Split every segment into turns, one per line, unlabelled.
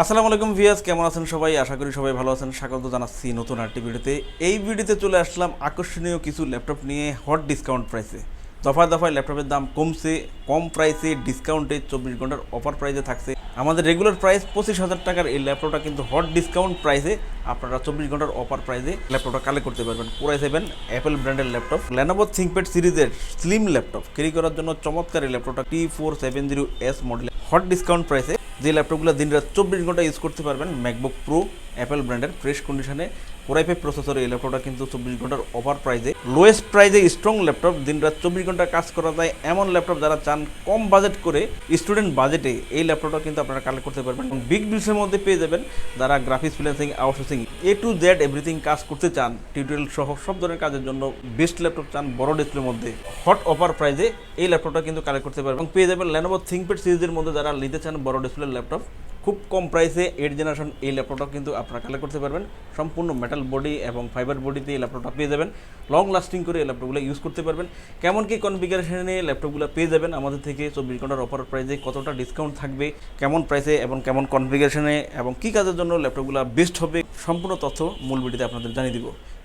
আসসালামু আলাইকুম ভিয়াস কেমন আছেন সবাই? আশা করি সবাই ভালো আছেন। স্বাগত জানাচ্ছি নতুন আরেকটি ভিডিওতে। এই ভিডিওতে চলে আসলাম আকর্ষণীয় কিছু ল্যাপটপ নিয়ে হট ডিসকাউন্ট প্রাইসে দফায় দফায় ল্যাপটপের দাম কমছে, কম প্রাইসে ডিসকাউন্টে চব্বিশ ঘণ্টার অফার প্রাইসে থাকছে। আমাদের রেগুলার প্রাইস পঁচিশ হাজার টাকার এই ল্যাপটপটা কিন্তু হট ডিসকাউন্ট প্রাইসে আপনারা চব্বিশ ঘণ্টার অফার প্রাইসে ল্যাপটপটা কালেক্ট করতে পারবেন। কোরাই সেভেন অ্যাপেল ব্র্যান্ডের ল্যাপটপ। ল্যানোভো থিঙ্কপ্যাড সিরিজের স্লিম ল্যাপটপ। ক্যারি করার জন্য চমৎকার এই ল্যাপটপটা T four seven zero S model hot discount প্রাইসে যে ল্যাপটপগুলো দিন রাত চব্বিশ ঘণ্টা ইউজ করতে পারবেন ম্যাকবুক প্রো অ্যাপেল ব্র্যান্ডের ফ্রেশ কন্ডিশনে কোরাইফে প্রসেসর এই ল্যাপটপটা কিন্তু চব্বিশ ঘণ্টার ওভার প্রাইজে লোয়েস্ট প্রাইজে স্ট্রং ল্যাপটপ দিন রাত চব্বিশ ঘণ্টা কাজ করা যায়। এমন ল্যাপটপ যারা চান কম বাজেট করে স্টুডেন্ট বাজেটে এই ল্যাপটপটা কিন্তু আপনারা কালেক্ট করতে পারবেন। এবং বিগ বিলসের মধ্যে পেয়ে যাবেন যারা graphics freelancing outsourcing A to Z everything কাজ করতে চান টিউটোরিয়াল সহ সব ধরনের কাজের জন্য বেস্ট ল্যাপটপ চান বড় ডিসপ্লের মধ্যে। হট অফার প্রাইজে এই ল্যাপটপটা কিন্তু কালেক্ট করতে পারবেন। এবং পেয়ে যাবেন ল্যানোভো থিঙ্কপ্যাড সিরিজের মধ্যে যারা নিতে চান বড় ডিসপ্লের ল্যাপটপ খুব কম প্রাইসে এইট জেনারেশন এই ল্যাপটপটা কিন্তু আপনারা কালেক্ট করতে পারবেন। সম্পূর্ণ মেটাল বডি এবং ফাইবার বডিতে এই ল্যাপটপটা পেয়ে যাবেন। লং লাস্টিং করে এই ল্যাপটপগুলো ইউজ করতে পারবেন। কেমন কি কনফিগারেশনে ল্যাপটপগুলো পেয়ে যাবেন, আমাদের থেকে চব্বিশ ঘণ্টার অফার প্রাইসে কতটা ডিসকাউন্ট থাকবে, কেমন প্রাইসে এবং কেমন কনফিগারেশনে এবং কী কাজের জন্য ল্যাপটপগুলো বেস্ট হবে, সম্পূর্ণ তথ্য মূল ভিডিওতে আপনাদের জানিয়ে দিব।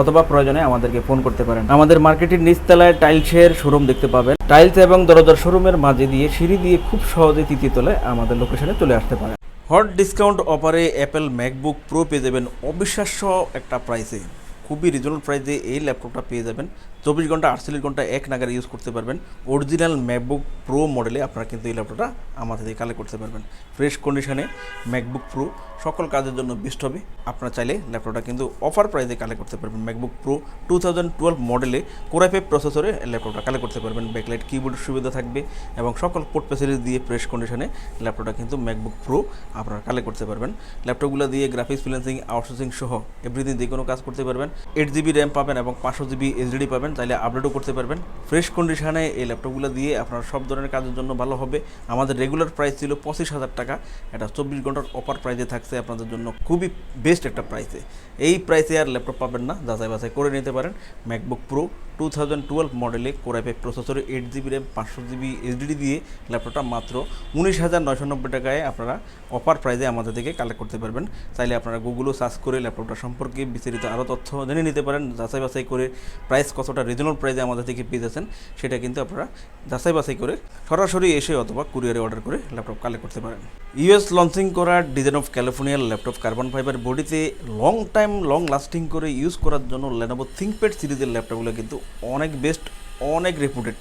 অথবা প্রয়োজনে আমাদেরকে ফোন করতে পারেন। আমাদের মার্কেটের নিচতলায় টাইলসের শোরুম দেখতে পাবেন। টাইলস এবং দরজার শোরুমের মাঝে দিয়ে সিঁড়ি দিয়ে খুব সহজে তৃতীয় তলায় আমাদের লোকেশনে চলে আসতে পারেন। হট ডিসকাউন্ট অফারে অ্যাপেল ম্যাকবুক প্রো পেয়ে যাবেন অবিশ্বাস্য একটা প্রাইসে খুবই রিজনেবল প্রাইসে এই ল্যাপটপটা পেয়ে যাবেন। চব্বিশ ঘণ্টা আটচল্লিশ ঘণ্টা এক নাগারে ইউজ করতে পারবেন। অরিজিনাল ম্যাকবুক প্রো মডেলে আপনারা কিন্তু এই ল্যাপটপটা আমাদের থেকে কালেক্ট করতে পারবেন। ফ্রেশ কন্ডিশনে ম্যাকবুক প্রো সকল কাজের জন্য বেস্ট হবে। আপনারা চাইলে ল্যাপটপটা কিন্তু অফার প্রাইসে কালেক্ট করতে পারবেন। MacBook Pro two thousand twelve মডেলে কোরাইফে প্রসেসরে ল্যাপটপটা কালেক্ট করতে পারবেন। ব্যাকলাইট কিবোর্ডের সুবিধা থাকবে এবং সকল পোর্ট ফেসিলিটি দিয়ে ফ্রেশ কন্ডিশনে ল্যাপটপটা কিন্তু ম্যাকবুক প্রো আপনারা কালেক্ট করতে পারবেন। ল্যাপটপগুলো দিয়ে গ্রাফিক্স ফ্রিল্যান্সিং আউটসোর্সিং সহ এভরিথিং যে কোনো কাজ করতে পারবেন। এইট জিবি র্যাম পাবেন এবং পাঁচশো জিবি এইচডি পাবেন। চাইলে আপডেটও করতে পারবেন। ফ্রেশ কন্ডিশনে এই ল্যাপটপগুলো দিয়ে আপনার সব ধরনের কাজের জন্য ভালো হবে। আমাদের রেগুলার প্রাইস ছিল পঁচিশ হাজার টাকা। এটা চব্বিশ ঘণ্টার অফার প্রাইসে থাকছে আপনাদের জন্য খুবই বেস্ট একটা প্রাইসে এই প্রাইসে আর ল্যাপটপ পাবেন না যাচাই বাছাই করে নিতে পারেন। MacBook Pro two thousand twelve মডেলে কোরাইফে প্রসেসরে এইট জিবি র্যাম পাঁচশো জিবি এইচডি দিয়ে ল্যাপটপটা মাত্র উনিশ হাজার নয়শো নব্বই টাকায় আপনারা অফার প্রাইজে আমাদের থেকে কালেক্ট করতে পারবেন। চাইলে আপনারা গুগলও সার্চ করে ল্যাপটপটা সম্পর্কে বিস্তারিত আরও তথ্য জেনে নিতে পারেন। যাচাই বাছাই করে প্রাইস কতটা রিজনেবল প্রাইজে আমাদের থেকে পেয়ে যাচ্ছেন, সেটা কিন্তু আপনারা যাচাই বাছাই করে সরাসরি এসে অথবা কুরিয়ারে অর্ডার করে ল্যাপটপ কালেক্ট করতে পারেন। ইউএস লঞ্চিং করা ডিজাইন অফ ক্যালিফোর্নিয়ার ল্যাপটপ কার্বন ফাইবার বডিতে লং টাইম লং লাস্টিং করে ইউজ করার জন্য লেনোভো থিঙ্কপ্যাড সিরিজের ল্যাপটপগুলো কিন্তু অনেক বেস্ট অনেক রেপুটেড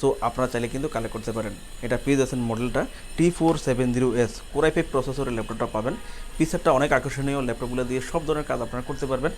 সো আপনারা চাইলে কিন্তু কালেক্ট করতে পারেন। এটা পেয়ে যাচ্ছেন মডেলটা T four seven zero S core i five প্রসেসরের ল্যাপটপটা পাবেন। পিসারটা অনেক আকর্ষণীয় ল্যাপটপগুলো দিয়ে সব ধরনের কাজ আপনারা করতে পারবেন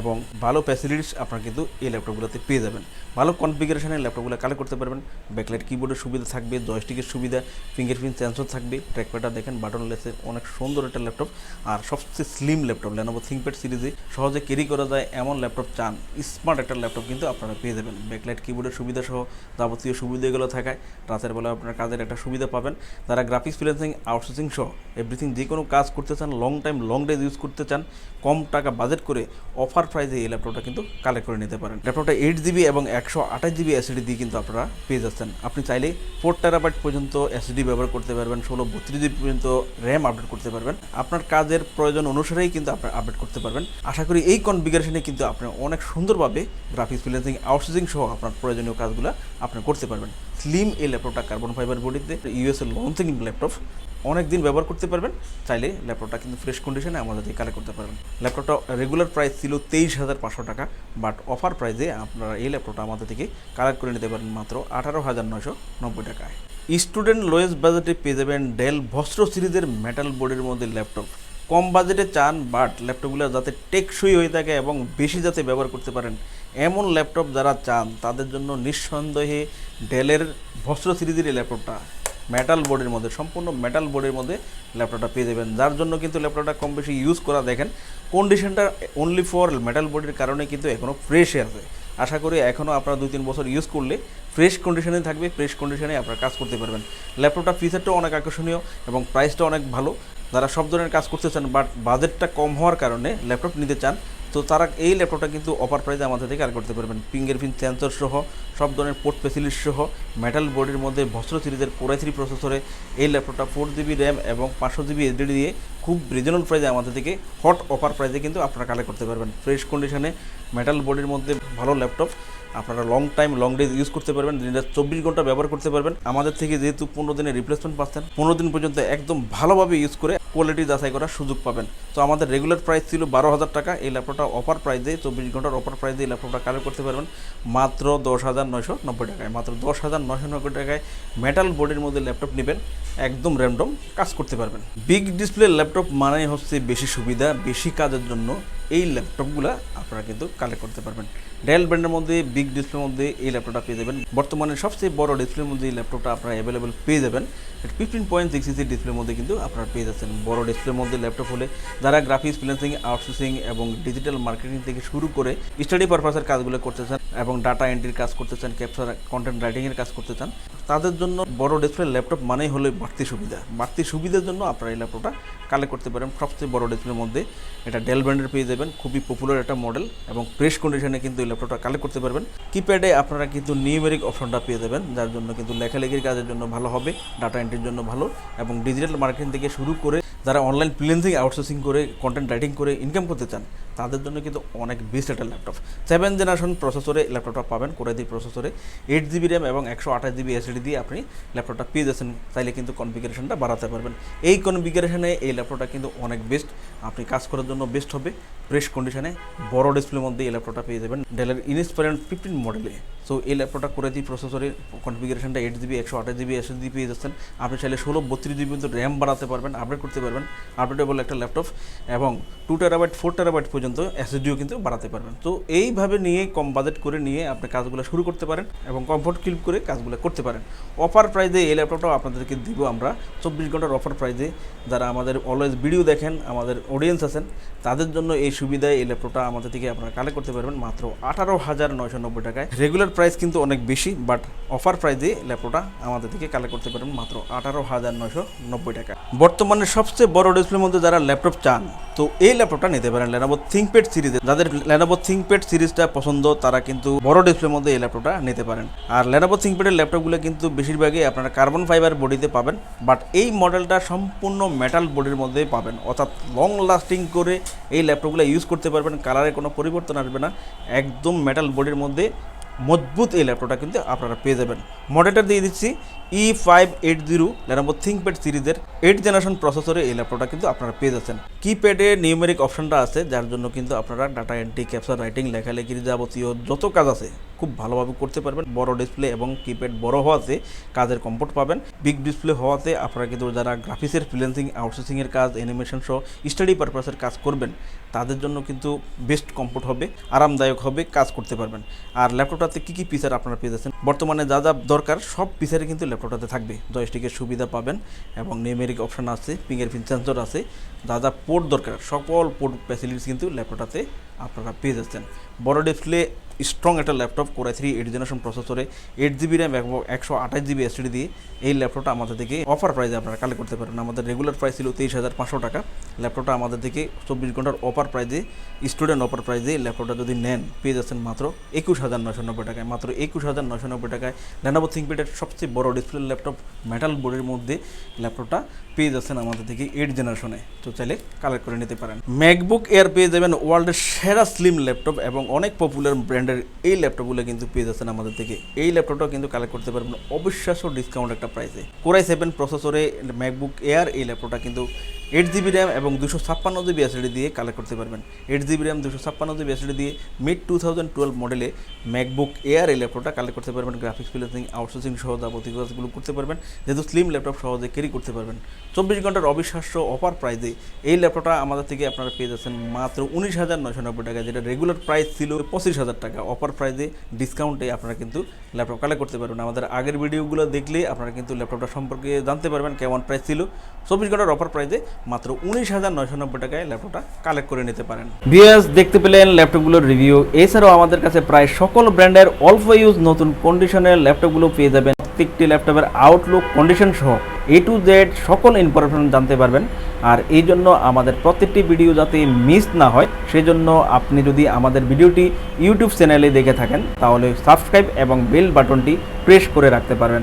এবং ভালো ফ্যাসিলিটিস আপনারা কিন্তু এই ল্যাপটপগুলোতে পেয়ে যাবেন। ভালো কনফিগারেশনের ল্যাপটপগুলো কালেক্ট করতে পারবেন। ব্যাকলাইট কিবোর্ডের সুবিধা থাকবে জয়স্টিকের সুবিধা ফিঙ্গারপ্রিন্ট সেন্সর থাকবে ট্র্যাকপ্যাডটা দেখেন বাটন লেসে অনেক সুন্দর একটা ল্যাপটপ আর সবচেয়ে স্লিম ল্যাপটপ লেনোভো থিঙ্কপ্যাড সিরিজে সহজে ক্যারি করা যায়, এমন ল্যাপটপ চান স্মার্ট একটা ল্যাপটপ কিন্তু আপনারা পেয়ে যাবেন। ব্যাকলাইট কিবোর্ডের সুবিধা সহ যাবতীয় সুবিধাগুলো থাকায় রাতের বেলা আপনার কাজের একটা সুবিধা পাবেন। যারা গ্রাফিক্স ফ্রিল্যান্সিং আউটসোর্সিং সহ এভরিথিং যে কোনো কাজ করতে চান long time long days use করতে চান, কম টাকা বাজেট করে অফার প্রাইসে এই ল্যাপটপটা কিন্তু কালেক্ট করে নিতে পারেন। ল্যাপটপটা এইট জিবি এবং একশো আঠাশ জিবি এসিডি দিয়ে কিন্তু আপনারা পেয়ে যাচ্ছেন। আপনি চাইলে ফোর টেরাবাইট পর্যন্ত এসিডি ব্যবহার করতে পারবেন, ষোলো বত্রিশ জিবি পর্যন্ত র্যাম আপডেট করতে পারবেন। আপনার কাজের প্রয়োজন অনুসারেই কিন্তু আপনার আপডেট করতে পারবেন। আশা করি এই কনফিগারেশনে কিন্তু আপনি অনেক সুন্দরভাবে গ্রাফিক্স ফ্রিল্যান্সিং আউটসোর্সিং সহ আপনার প্রয়োজনীয় কাজগুলো আপনি করতে পারবেন। স্লিম এই ল্যাপটপটা কার্বন ফাইবার বডিতে ইউএস এর লঞ্চিং ল্যাপটপ অনেক দিন ব্যবহার করতে পারবেন, চাইলে ল্যাপটপটা কিন্তু ফ্রেশ কন্ডিশনে আমাদের দিয়ে কালেক্ট করতে পারবেন। ল্যাপটপটা রেগুলার প্রাইস ছিল তেইশ হাজার পাঁচশো টাকা বাট অফার প্রাইসে আপনারা এই ল্যাপটপটা আমাদের থেকে কালেক্ট করে নিতে পারেন মাত্র আঠারো হাজার নয়শো নব্বই টাকায়। স্টুডেন্ট লোয়েস্ট বাজেটে পেয়ে যাবেন ডেল ভস্ত্র সিরিজের মেটাল বোর্ডের মধ্যে ল্যাপটপ কম বাজেটে চান বাট ল্যাপটপগুলো যাতে টেকসই হয়ে থাকে এবং বেশি যাতে ব্যবহার করতে পারেন। এমন ল্যাপটপ যারা চান, তাদের জন্য নিঃসন্দেহে ডেলের ভস্ত্র সিরিজের ল্যাপটপটা মেটাল বোর্ডের মধ্যে, সম্পূর্ণ মেটাল বোর্ডের মধ্যে ল্যাপটপটা পেয়ে যাবেন। যার জন্য কিন্তু ল্যাপটপটা কম বেশি ইউজ করা দেখেন কন্ডিশনটা অনলি ফর মেটাল বোর্ডের কারণে কিন্তু এখনও ফ্রেশে আছে। আশা করি এখনও আপনারা দুই তিন বছর ইউজ করলে ফ্রেশ কন্ডিশনে থাকবে ফ্রেশ কন্ডিশনে আপনারা কাজ করতে পারবেন। ল্যাপটপটা ফিচারটাও অনেক আকর্ষণীয় এবং প্রাইসটা অনেক ভালো। যারা সব ধরনের কাজ করতে চান বাট বাজেটটা কম হওয়ার কারণে ল্যাপটপ নিতে চান তো তারা এই ল্যাপটপটা কিন্তু অফার প্রাইজে আমাদের থেকে আর করতে পারবেন। ফিঙ্গার প্রিন্ট সেন্সর সহ, সব ধরনের পোর্ট ফেসিলিটি সহ মেটাল বোর্ডের মধ্যে ভস্ত্র সিরিজের পোড়াই থ্রি প্রসেসরে এই ল্যাপটপটা ফোর জিবি র্যাম এবং পাঁচশো জিবি এসডিডি দিয়ে খুব রিজনেবল প্রাইজে আমাদের থেকে হট অফার প্রাইজে কিন্তু আপনারা কালেক্ট করতে পারবেন। ফ্রেশ কন্ডিশনে মেটাল বোর্ডের মধ্যে ভালো ল্যাপটপ। আপনারা long time long days use করতে পারবেন দিনটা চব্বিশ ঘণ্টা ব্যবহার করতে পারবেন। আমাদের থেকে যেহেতু পনেরো দিনের রিপ্লেসমেন্ট পাচ্ছেন, পনেরো দিন পর্যন্ত একদম ভালোভাবে ইউজ করে কোয়ালিটি যাচাই করার সুযোগ পাবেন। তো আমাদের রেগুলার প্রাইস ছিল বারো হাজার টাকা, এই ল্যাপটপটা অফার প্রাইস দিয়ে, চব্বিশ ঘণ্টার অফার প্রাইস দিয়ে ল্যাপটপটা কালেক্ট করতে পারবেন। মাত্র দশ হাজার নয়শো নব্বই টাকায়, মাত্র দশ হাজার নয়শো নব্বই টাকায় মেটাল বোর্ডের মধ্যে ল্যাপটপ নেবেন, একদম র্যান্ডম কাজ করতে পারবেন। বিগ ডিসপ্লে ল্যাপটপ মানে হচ্ছে বেশি সুবিধা, বেশি কাজের জন্য। এই ল্যাপটপগুলো আপনারা কিন্তু কালেক্ট করতে পারবেন। ডেল ব্র্যান্ডের মধ্যে বিগ ডিসপ্লের মধ্যে এই ল্যাপটপটা পেয়ে যাবেন। বর্তমানে সবচেয়ে বড় ডিসপ্লের মধ্যে এই ল্যাপটপটা আপনারা অ্যাভেলেবেল পেয়ে যাবেন। ফিফটিন পয়েন্ট সিক্স ইঞ্চি ডিসপ্লের মধ্যে কিন্তু আপনারা পেয়ে যাচ্ছেন। বড় ডিসপ্লের মধ্যে ল্যাপটপ হলে যারা গ্রাফিক্স ফ্রিল্যান্সিং আউটসোর্সিং এবং ডিজিটাল মার্কেটিং থেকে শুরু করে স্টাডি পারপাসের কাজগুলো করতে চান এবং ডাটা এন্ট্রির কাজ করতে চান ক্যাপচার কন্টেন্ট রাইটিংয়ের কাজ করতে চান, তাদের জন্য বড় ডিসপ্লে ল্যাপটপ মানেই হলো বাড়তি সুবিধা। বাড়তি সুবিধার জন্য আপনারা এই ল্যাপটপটা কালেক্ট করতে পারেন। সবচেয়ে বড় ডিসপ্লের মধ্যে এটা ডেল ব্র্যান্ডের পেয়ে যাবেন। খুবই পপুলার একটা মডেল এবং ফ্রেশ কন্ডিশনে কিন্তু এই ল্যাপটপটা কালেক্ট করতে পারবেন। কিপ্যাডে আপনারা কিন্তু নিউমেরিক অপশনটা পেয়ে যাবেন যার জন্য কিন্তু লেখালেখির কাজের জন্য ভালো হবে ডাটা এন্ট্রির জন্য ভালো এবং ডিজিটাল মার্কেটিং থেকে শুরু করে যারা অনলাইন প্লেন্সিং আউটসোর্সিং করে কন্টেন্ট রাইটিং করে ইনকাম করতে চান তাদের জন্য কিন্তু অনেক বেস্ট একটা ল্যাপটপ। সেভেন জেনারেশন প্রসেসরে ল্যাপটপটা পাবেন কোরাইদি প্রসেসরে এইট জিবি র্যাম এবং একশো আঠাশ জিবি এসডি দিয়ে আপনি ল্যাপটপটা পেয়ে যাচ্ছেন। চাইলে কিন্তু কনফিগারেশনটা বাড়াতে পারবেন। এই কনফিগারেশনে এই ল্যাপটপটা কিন্তু অনেক বেস্ট আপনি কাজ করার জন্য বেস্ট হবে। ফ্রেশ কন্ডিশনে বড় ডিসপ্লের মধ্যে এই ল্যাপটপটা পেয়ে যাবেন। ডেলের ইনস্পারেন্ট ফিফটিন মডেলে সো এই ল্যাপটপটা করে দিই প্রসেসরের কনফিগারেশনটা এইট জিবি একশো আঠাশ জিবি এসএসডি পেয়ে যাচ্ছেন। আপনি চাইলে ষোলো, বত্রিশ জিবি পর্যন্ত র্যাম বাড়াতে পারবেন আপডেট করতে পারবেন। আপডেটেবল একটা ল্যাপটপ। এবং টু টেরাবাইট ফোর টেরাবাইট পর্যন্ত এসএসডিও কিন্তু বাড়াতে পারবেন। তো এইভাবে নিয়ে কম বাজেট করে নিয়ে আপনি কাজগুলো শুরু করতে পারেন এবং কমফোর্ট ফিল করে কাজগুলো করতে পারেন। অফার প্রাইজে এই ল্যাপটপটাও আপনাদেরকে দিব আমরা। চব্বিশ ঘণ্টার অফার প্রাইজে যারা আমাদের অলওয়েজ ভিডিও দেখেন, আমাদের অডিয়েন্স আছেন, তাদের জন্য এই সুবিধায় এই ল্যাপটপটা আমাদের থেকে আপনারা কালেক্ট করতে পারবেন মাত্র আঠারো হাজার নয়শো নব্বই টাকায়। রেগুলার প্রাইস কিন্তু অনেক বেশি বাট অফার প্রাইজে ল্যাপটপটা আমাদের থেকে কালেক্ট করতে পারবেন মাত্র আঠারো হাজার নয়শো নব্বই টাকা বর্তমানে সবচেয়ে বড় ডিসপ্লের মধ্যে যারা ল্যাপটপ চান, তো এই ল্যাপটপটা নিতে পারেন লেনোভো থিঙ্কপ্যাড সিরিজে যাদের লেনোভো থিঙ্কপ্যাড সিরিজটা পছন্দ, তারা কিন্তু বড় ডিসপ্লের মধ্যে এই ল্যাপটপটা নিতে পারেন। আর লেনোভো থিঙ্কপ্যাডের ল্যাপটপগুলো কিন্তু বেশিরভাগই আপনারা কার্বন ফাইবার বডিতে পাবেন বাট এই মডেলটা সম্পূর্ণ মেটাল বডির মধ্যে পাবেন। অর্থাৎ লং লাস্টিং করে এই ল্যাপটপগুলো ইউজ করতে পারবেন কালারে কোনো পরিবর্তন আসবে না। একদম মেটাল বডির মধ্যে মজবুত এই ল্যাপটপটা কিন্তু আপনারা পেয়ে যাবেন। মডেলটা দিয়ে দিচ্ছি E five eight zero Lenovo ThinkPad সিরিজের এইট জেনারেশন প্রসেসরে এই ল্যাপটপটা কিন্তু আপনারা পেয়ে যাচ্ছেন। কিপ্যাডে নিউমেরিক অপশনটা আছে, যার জন্য কিন্তু আপনারা ডাটা এন্ট্রি ক্যাপচার রাইটিং লেখালেখির যাবতীয় যত কাজ আছে, খুব ভালোভাবে করতে পারবেন। বড় ডিসপ্লে এবং কিপ্যাড বড় হওয়াতে কাজের কমফোর্ট পাবেন। বিগ ডিসপ্লে হওয়াতে আপনারা কিন্তু যারা গ্রাফিক্সের ফ্রিল্যান্সিং আউটসোর্সিংয়ের কাজ অ্যানিমেশন সহ স্টাডি পারপাসের কাজ করবেন, তাদের জন্য কিন্তু বেস্ট কমফোর্ট হবে, আরামদায়ক হবে, কাজ করতে পারবেন। আর ল্যাপটপটাতে কী কী ফিচার আপনারা পেয়ে যাচ্ছেন? বর্তমানে যা যা দরকার, সব ফিচারই কিন্তু ল্যাপটপটাতে থাকবে। জয়স্টিকের সুবিধা পাবেন এবং নিউমেরিক অপশান আছে ফিঙ্গার প্রিন্ট সেন্সর আছে। যা যা পোর্ট দরকার, সকল পোর্ট ফ্যাসিলিটিস কিন্তু ল্যাপটপটাতে আপনারা পেয়ে যাচ্ছেন। বড় ডিসপ্লে স্ট্রং একটা laptop core i three eight generation প্রসেসরে এইট জিবি র্যাম এবং একশো আঠাশ জিবি এসডি দিয়ে এই ল্যাপটপটা আমাদের থেকে অফার প্রাইসে আপনারা কালেক্ট করতে পারেন। আমাদের রেগুলার প্রাইস ছিল তেইশ হাজার পাঁচশো টাকা। ল্যাপটপটা আমাদের থেকে চব্বিশ ঘণ্টার অফার প্রাইজে স্টুডেন্ট অফার প্রাইজে ল্যাপটপটা যদি নেন, পেয়ে যাচ্ছেন মাত্র একুশ হাজার নশো নব্বই টাকায়। মাত্র একুশ হাজার নশো নব্বই টাকায় ল্যানোভো থিঙ্কপ্যাডের সবচেয়ে বড় ডিসপ্লে ল্যাপটপ মেটাল বোর্ডের মধ্যে ল্যাপটপটা পেয়ে যাচ্ছেন আমাদের থেকে এইট জেনারেশনে তো চাইলে কালেক্ট করে নিতে পারেন। ম্যাকবুক এয়ার পেয়ে যাবেন ওয়ার্ল্ডের সেরা স্লিম ল্যাপটপ এবং অনেক পপুলার ব্র্যান্ডের এই ল্যাপটপগুলো কিন্তু পেয়ে যাচ্ছেন আমাদের থেকে। এই ল্যাপটপটা কিন্তু কালেক্ট করতে পারবেন অবিশ্বাস্য ডিসকাউন্ট একটা প্রাইসে কোরাই সেভেন প্রসেসরে ম্যাকবুক এয়ার এই ল্যাপটপটা কিন্তু এইট জিবি র্যাম এবং দুশো ছাপ্পান্ন জিবি এসএডি দিয়ে কালেক্ট করতে পারবেন। এইট জিবি র্যাম দুশো ছাপ্পান্ন জিবি এসএডি দিয়ে মিড টু থাউজেন্ড টুয়েলভ মডেলে ম্যাকবুক এয়ার এই ল্যাপটপটা কালেক্ট করতে পারবেন। গ্রাফিক্স প্লেসিং আউটসোর্সিং সহ যাবতীয় কাজগুলো করতে পারবেন। যেহেতু স্লিম ল্যাপটপ সহজে ক্যারি করতে পারবেন। চব্বিশ ঘণ্টার অবিশ্বাস্য অফার প্রাইজে এই ল্যাপটপটা আমাদের থেকে আপনারা পেয়ে যাচ্ছেন মাত্র উনিশ হাজার নয়শো নব্বই টাকা, যেটা রেগুলার প্রাইস ছিল পঁচিশ হাজার টাকা। অফার প্রাইজে ডিসকাউন্টে আপনারা কিন্তু ল্যাপটপ কালেক্ট করতে পারবেন। আমাদের আগের ভিডিওগুলো দেখলে আপনারা কিন্তু ল্যাপটপটা সম্পর্কে জানতে পারবেন কেমন প্রাইস ছিল। চব্বিশ ঘণ্টার অফার প্রাইজে মাত্র উনিশ হাজার নয়শো নব্বই টাকায় ল্যাপটপটা কালেক্ট করে নিতে পারেন। বিএস দেখতে পেলেন ল্যাপটপগুলোর রিভিউ এছাড়াও আমাদের কাছে প্রায় সকল ব্র্যান্ডের অল্প ইউজ নতুন কন্ডিশনের ল্যাপটপগুলো পেয়ে যাবেন। প্রত্যেকটি ল্যাপটপের আউটলুক কন্ডিশন সহ এ টু জেড সকল ইনফরমেশন জানতে পারবেন। আর এই জন্য আমাদের প্রত্যেকটি ভিডিও যাতে মিস না হয় সেই জন্য আপনি যদি আমাদের ভিডিওটি ইউটিউব চ্যানেলে দেখে থাকেন, তাহলে সাবস্ক্রাইব এবং বেল বাটনটি প্রেস করে রাখতে পারবেন।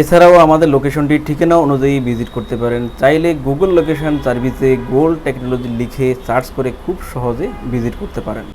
এছাড়াও আমাদের লোকেশনটি ঠিকানা অনুযায়ী ভিজিট করতে পারেন। চাইলে গুগল লোকেশন সার্ভিসে গোল্ড টেকনোলজি লিখে সার্চ করে খুব সহজে ভিজিট করতে পারেন।